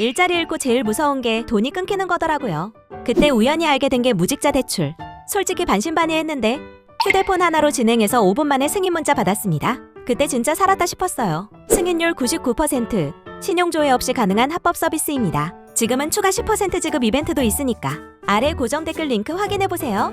일자리 잃고 제일 무서운 게 돈이 끊기는 거더라고요. 그때 우연히 알게 된 게 무직자 대출. 솔직히 반신반의했는데 휴대폰 하나로 진행해서 5분 만에 승인 문자 받았습니다. 그때 진짜 살았다 싶었어요. 승인율 99%, 신용 조회 없이 가능한 합법 서비스입니다. 지금은 추가 10% 지급 이벤트도 있으니까 아래 고정 댓글 링크 확인해 보세요.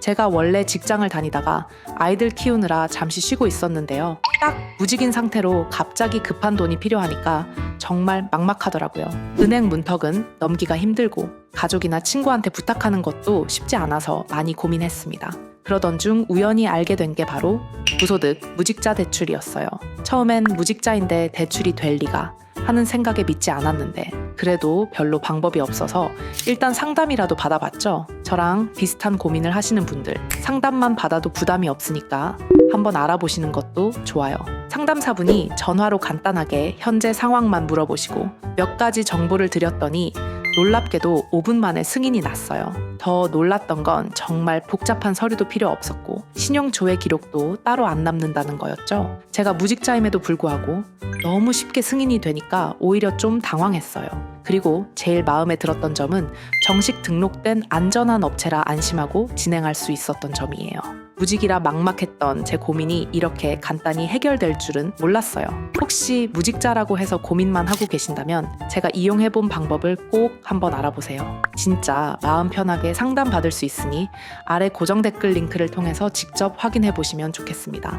제가 원래 직장을 다니다가 아이들 키우느라 잠시 쉬고 있었는데요. 딱 무직인 상태로 갑자기 급한 돈이 필요하니까 정말 막막하더라고요. 은행 문턱은 넘기가 힘들고 가족이나 친구한테 부탁하는 것도 쉽지 않아서 많이 고민했습니다. 그러던 중 우연히 알게 된 게 바로 무소득 무직자 대출이었어요. 처음엔 무직자인데 대출이 될 리가 하는 생각에 믿지 않았는데 그래도 별로 방법이 없어서 일단 상담이라도 받아봤죠. 저랑 비슷한 고민을 하시는 분들 상담만 받아도 부담이 없으니까 한번 알아보시는 것도 좋아요. 상담사분이 전화로 간단하게 현재 상황만 물어보시고 몇 가지 정보를 드렸더니 놀랍게도 5분 만에 승인이 났어요. 더 놀랐던 건 정말 복잡한 서류도 필요 없었고 신용 조회 기록도 따로 안 남는다는 거였죠. 제가 무직자임에도 불구하고 너무 쉽게 승인이 되니까 오히려 좀 당황했어요. 그리고 제일 마음에 들었던 점은 정식 등록된 안전한 업체라 안심하고 진행할 수 있었던 점이에요. 무직이라 막막했던 제 고민이 이렇게 간단히 해결될 줄은 몰랐어요. 혹시 무직자라고 해서 고민만 하고 계신다면 제가 이용해본 방법을 꼭 한번 알아보세요. 진짜 마음 편하게 상담 받을 수 있으니 아래 고정 댓글 링크를 통해서 직접 확인해 보시면 좋겠습니다.